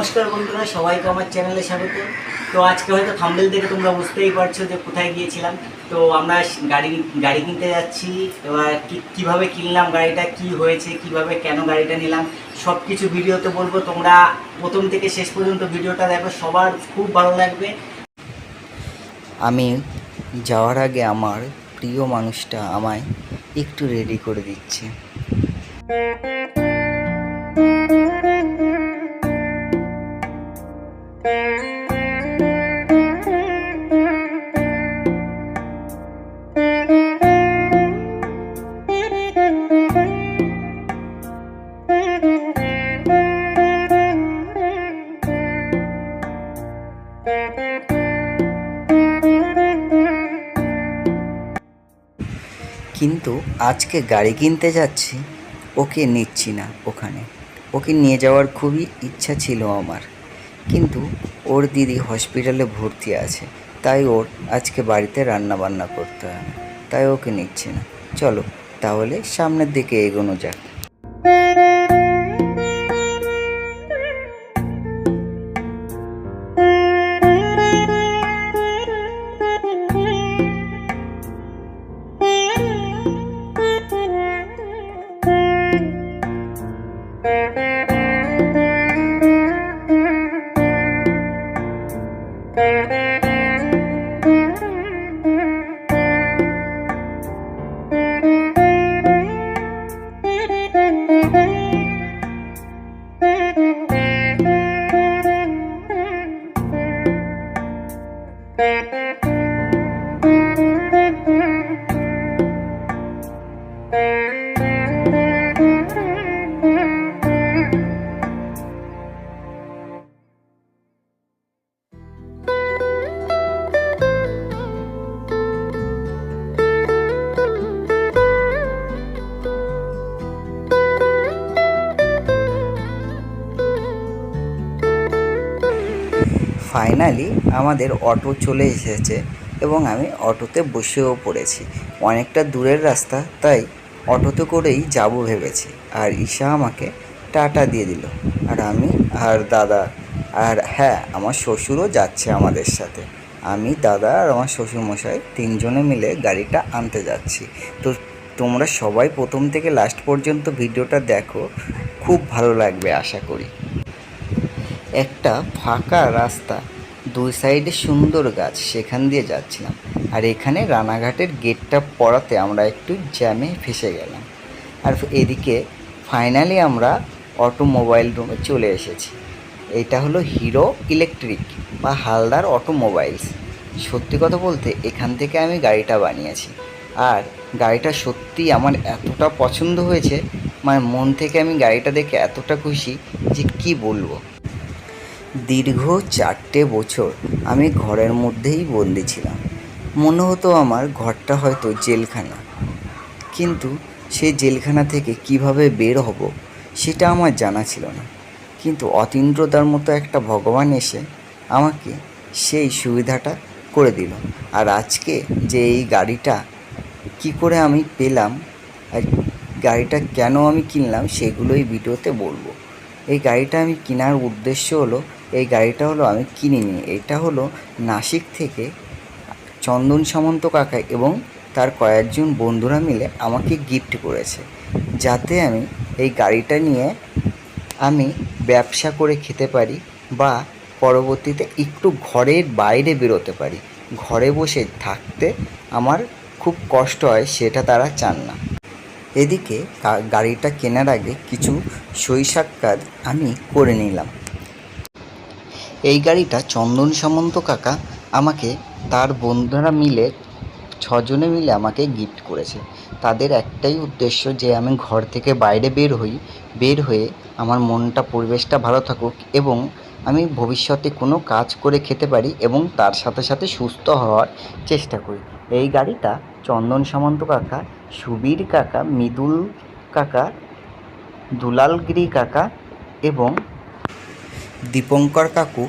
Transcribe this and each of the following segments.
নমস্কার বন্ধুরা, সবাইকে আমার চ্যানেলে স্বাগত। তো আজকে হয়তো থাম্বেল দেখে তোমরা বুঝতেই পারছ যে কোথায় গিয়েছিলাম। তো আমরা গাড়ি গাড়ি কিনতে যাচ্ছি, এবার কীভাবে কিনলাম গাড়িটা, কি হয়েছে, কীভাবে কেন গাড়িটা নিলাম সব কিছু ভিডিওতে বলব। তোমরা প্রথম থেকে শেষ পর্যন্ত ভিডিওটা দেখো, সবার খুব ভালো লাগবে। আমি যাওয়ার আগে আমার প্রিয় মানুষটা আমায় একটু রেডি করে দিচ্ছে। কিন্তু আজকে গাড়ি কিনতে যাচ্ছি, ওকে নিচ্ছি না ওখানে। ওকে নিয়ে যাওয়ার খুবই ইচ্ছা ছিল আমার। কিন্তু ওর দিদি হসপিটালে ভর্তি আছে। তাই ওর আজকে বাড়িতে রান্না বান্না করতে হয়। তাই ওকে নিচ্ছে না। চলো, তাহলে সামনের দিকে এগোনো যাক। ফাইনালি আমাদের অটো চলে এসেছে এবং আমি অটোতে বসেও পড়েছি। অনেকটা দূরের রাস্তা, তাই অটোতে করেই যাব ভেবেছি। আর ঈশা আমাকে টাটা দিয়ে দিল। আর আমি, আর দাদা, আর হ্যাঁ আমার শ্বশুরও যাচ্ছে আমাদের সাথে। আমি, দাদা আর আমার শ্বশুরমশাই তিনজনে মিলে গাড়িটা আনতে যাচ্ছি। তো তোমরা সবাই প্রথম থেকে লাস্ট পর্যন্ত ভিডিওটা দেখো। খুব ভালো লাগবে, আশা করি। একটা ফাঁকা রাস্তা, দুই সাইডে সুন্দর গাছ, সেখান দিয়ে যাচ্ছিলাম। আর এখানে রানাঘাটের গেটটা পড়াতে আমরা একটু জ্যামে ফেসে গেলাম। আর এদিকে ফাইনালি আমরা অটোমোবাইল রুমে চলে এসেছি। এটা হলো হিরো ইলেকট্রিক বা হালদার অটোমোবাইলস। সত্যি কথা বলতে, এখান থেকে আমি গাড়িটা বানিয়েছি। আর গাড়িটা সত্যি আমার এতটা পছন্দ হয়েছে মানে মন থেকে আমি গাড়িটা দেখে এতটা খুশি যে কি বলব। দীর্ঘ চারটে বছর আমি ঘরের মধ্যেই বন্দি ছিলাম। মনে হতো আমার ঘরটা হয়তো জেলখানা। কিন্তু সেই জেলখানা থেকে কীভাবে বের হব সেটা আমার জানা ছিল না। কিন্তু অতীন্দ্রতার মতো একটা ভগবান এসে আমাকে সেই সুবিধাটা করে দিল। আর আজকে যে এই গাড়িটা কি করে আমি পেলাম আর গাড়িটা কেন আমি কিনলাম সেগুলোই ভিডিওতে বলব। এই গাড়িটা আমি কেনার উদ্দেশ্য হলো এই গাড়িটা হলো আমি কিনিনি এটা হলো নাসিক থেকে চন্দন সামন্ত কাকা এবং তার কয়েকজন বন্ধুরা মিলে আমাকে গিফট করেছে। যাতে আমি এই গাড়িটা নিয়ে আমি ব্যবসা করে খেতে পারি বা পরবর্তীতে একটু ঘরের বাইরে বেরোতে পারি। ঘরে বসে থাকতে আমার খুব কষ্ট হয়, সেটা তারা চান না। এদিকে গাড়িটা কেনার আগে কিছু সই সাক্ষাৎ আমি করে নিলাম। এই গাড়িটা চন্দন সামন্ত কাকা আমাকে তার বন্ধুরা মিলে, ছজনে মিলে আমাকে গিফট করেছে। তাদের একটাই উদ্দেশ্য যে আমি ঘর থেকে বাইরে বের হই, বের হয়ে আমার মনটা, পরিবেশটা ভালো থাকুক এবং আমি ভবিষ্যতে কোনো কাজ করে খেতে পারি এবং তার সাথে সাথে সুস্থ হওয়ার চেষ্টা করি। এই গাড়িটা চন্দন সামন্ত কাকা, সুবীর কাকা, মৃদুল কাকা দুলালগিরি কাকা এবং দীপঙ্কর কাকু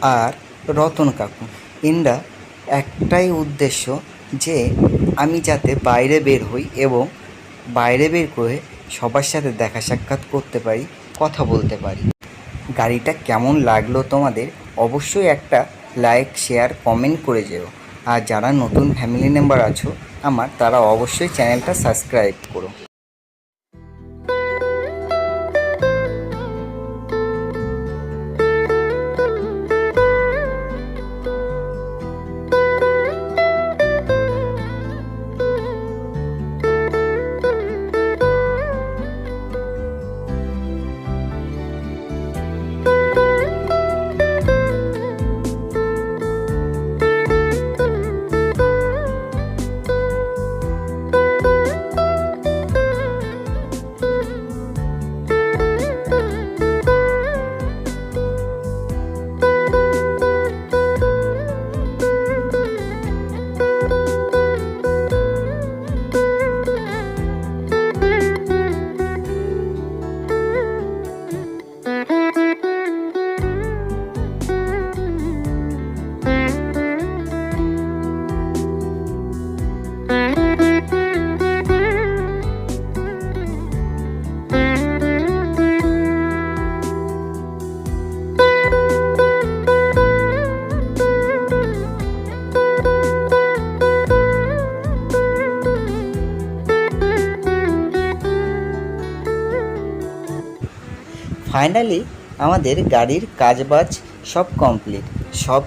আর রতন কাকু। এনরা একটাই উদ্দেশ্য যে আমি যাতে বাইরে বের হই এবং বাইরে বের করে সবার সাথে দেখা সাক্ষাৎ করতে পারি, কথা বলতে পারি। গাড়িটা কেমন লাগল তোমাদের অবশ্যই একটা লাইক, শেয়ার, কমেন্ট করে যেও। আর যারা নতুন ফ্যামিলি মেম্বার আছো, আমার তারা অবশ্যই চ্যানেলটা সাবস্ক্রাইব করো। ফাইনালি আমাদের গাড়ির কাজবাজ সব কমপ্লিট সব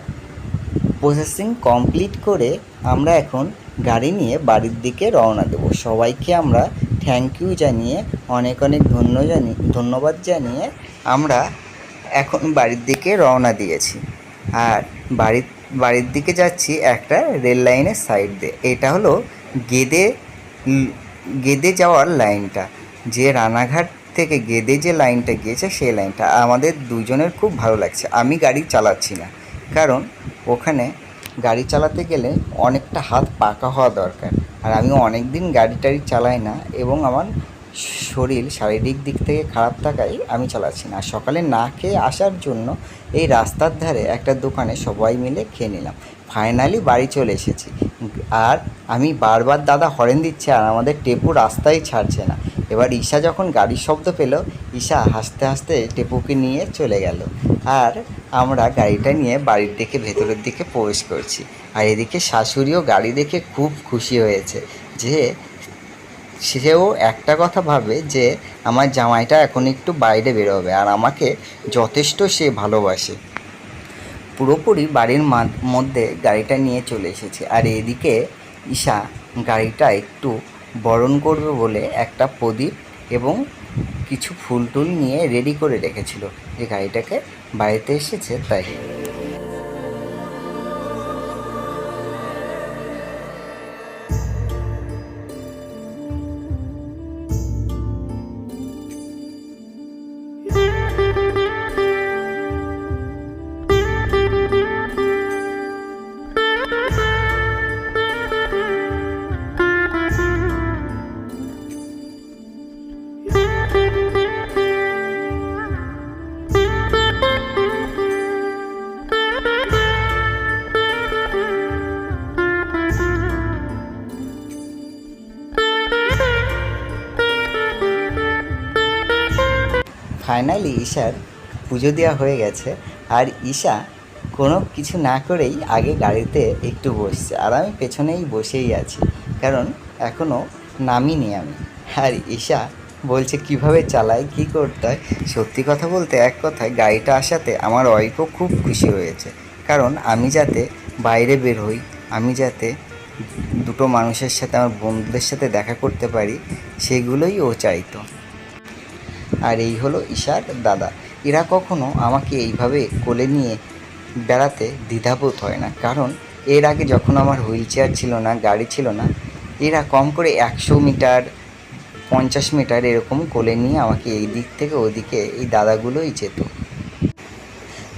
প্রসেসিং কমপ্লিট করে আমরা এখন গাড়ি নিয়ে বাড়ির দিকে রওনা দেবো। সবাইকে আমরা থ্যাংক ইউ জানিয়ে, অনেক অনেক ধন্য জানি, ধন্যবাদ জানিয়ে আমরা এখন বাড়ির দিকে রওনা দিয়েছি। আর বাড়ির বাড়ির দিকে যাচ্ছি একটা রেল লাইনের সাইড দিয়ে। এটা হলো গেদে গেদে যাওয়ার লাইনটা যে রানাঘাট থেকে গেদে যে লাইনটা গিয়েছে, সেই লাইনটা। আমাদের দুজনের খুব ভালো লাগছে। আমি গাড়ি চালাচ্ছি না। কারণ ওখানে গাড়ি চালাতে গেলে অনেকটা হাত পাকা হওয়া দরকার। আর আমি অনেক দিন গাড়ি টাড়ি চালাই না এবং আমার শরীর শারীরিক দিক থেকে খারাপ থাকায় আমি চালাচ্ছি না। সকালে না খেয়ে আসার জন্য এই রাস্তার ধারে একটা দোকানে সবাই মিলে খেয়ে নিলাম। ফাইনালি বাড়ি চলে এসেছি। আর আমি বারবার দাদা হরেন দিচ্ছে আর আমাদের টেপু রাস্তায় ছাড়ছে না। এবার ঈশা যখন গাড়ির শব্দ পেল, ঈশা হাসতে হাসতে টেপুকে নিয়ে চলে গেল। আর আমরা গাড়িটা নিয়ে বাড়ির দিকে, ভেতরের দিকে প্রবেশ করছি। আর এদিকে শাশুড়িও গাড়ি দেখে খুব খুশি হয়েছে যে সেও একটা কথা ভাবে যে, আমার জামাইটা এখন একটু বাইরে বেরোবে আর আমাকে যথেষ্ট সে ভালোবাসে। পুরোপুরি বাড়ির মধ্যে গাড়িটা নিয়ে চলে এসেছে। আর এদিকে ঈশা গাড়িটা একটু বরণ করবে বলে একটা প্রদীপ এবং কিছু ফুল টুল নিয়ে রেডি করে রেখেছিল। যে গাড়িটাকে বাড়িতে এসেছে তাই। ফাইনালি ঈশার পুজো দেওয়া হয়ে গেছে। আর ঈশা কোনো কিছু না করেই আগে গাড়িতে একটু বসছে। আর আমি পেছনেই বসেই আছি, কারণ এখনও নামিনি আমি। আর ঈশা বলছে, কীভাবে চালাই কি করতে হয়? সত্যি কথা বলতে এক কথায়, গাড়িটা আসাতে আমার ওয়াইফও খুব খুশি হয়েছে। কারণ আমি যাতে বাইরে বের হই, আমি যাতে দুটো মানুষের সাথে, আমার বন্ধুদের সাথে দেখা করতে পারি, সেগুলোই ও চাইতো। আর এই হলো ঈশার দাদা। এরা কখনো আমাকে এইভাবে কোলে নিয়ে বেড়াতে দ্বিধাবোধ হয় না। কারণ এর আগে যখন আমার হুইল চেয়ার ছিল না, গাড়ি ছিল না, এরা কম করে একশো মিটার, পঞ্চাশ মিটার এরকম কোলে নিয়ে আমাকে এই দিক থেকে ওদিকে এই দাদাগুলোই যেত।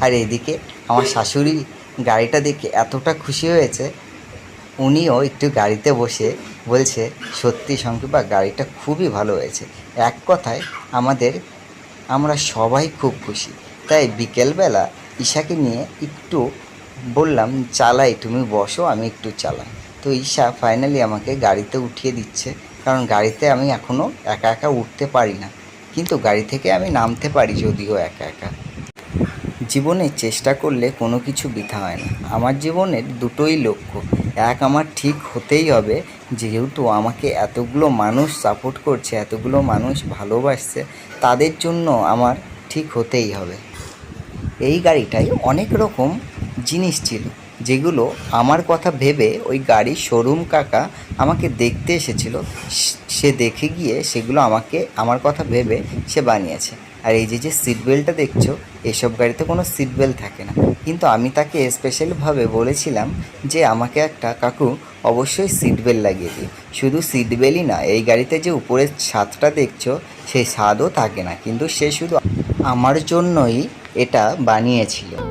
আর এদিকে আমার শাশুড়ি গাড়িটা দেখে এতটা খুশি হয়েছে উনিও একটু গাড়িতে বসে বলছে, সত্যি শঙ্কিপা, গাড়িটা খুবই ভালো হয়েছে। এক কথায় আমাদের, আমরা সবাই খুব খুশি। তাই বিকেলবেলা ঈশাকে নিয়ে একটু বললাম, চালাই, তুমি বসো, আমি একটু চালাই। তো ঈশা ফাইনালি আমাকে গাড়িতে উঠিয়ে দিচ্ছে, কারণ গাড়িতে আমি এখনও একা একা উঠতে পারি না। কিন্তু গাড়ি থেকে আমি নামতে পারি যদিও একা একা। জীবনে চেষ্টা করলে কোনো কিছু বৃথা হয় না। আমার জীবনের দুটোই লক্ষ্য। এক আমার ঠিক হতেই হবে। যেহেতু আমাকে এতগুলো মানুষ সাপোর্ট করছে, এতগুলো মানুষ ভালোবাসছে, তাদের জন্য আমার ঠিক হতেই হবে। এই গাড়িটায় অনেক রকম জিনিস ছিল, যেগুলো আমার কথা ভেবে ওই গাড়ির শোরুম কাকা আমাকে দেখতে এসেছিল। সে- সে দেখে গিয়ে সেগুলো আমাকে, আমার কথা ভেবে সে বানিয়েছে। আর এই যে যে সিট বেল্টটা দেখছ, এসব গাড়িতে কোনো সিট বেল্ট থাকে না। কিন্তু আমি তাকে স্পেশালভাবে বলেছিলাম যে, আমাকে একটা কাকু অবশ্যই সিট বেল্ট লাগিয়ে দিই শুধু সিট বেল্টই না, এই গাড়িতে যে উপরের ছাদটা দেখছ সেই ছাদও থাকে না। কিন্তু সে শুধু আমার জন্যই এটা বানিয়েছিল।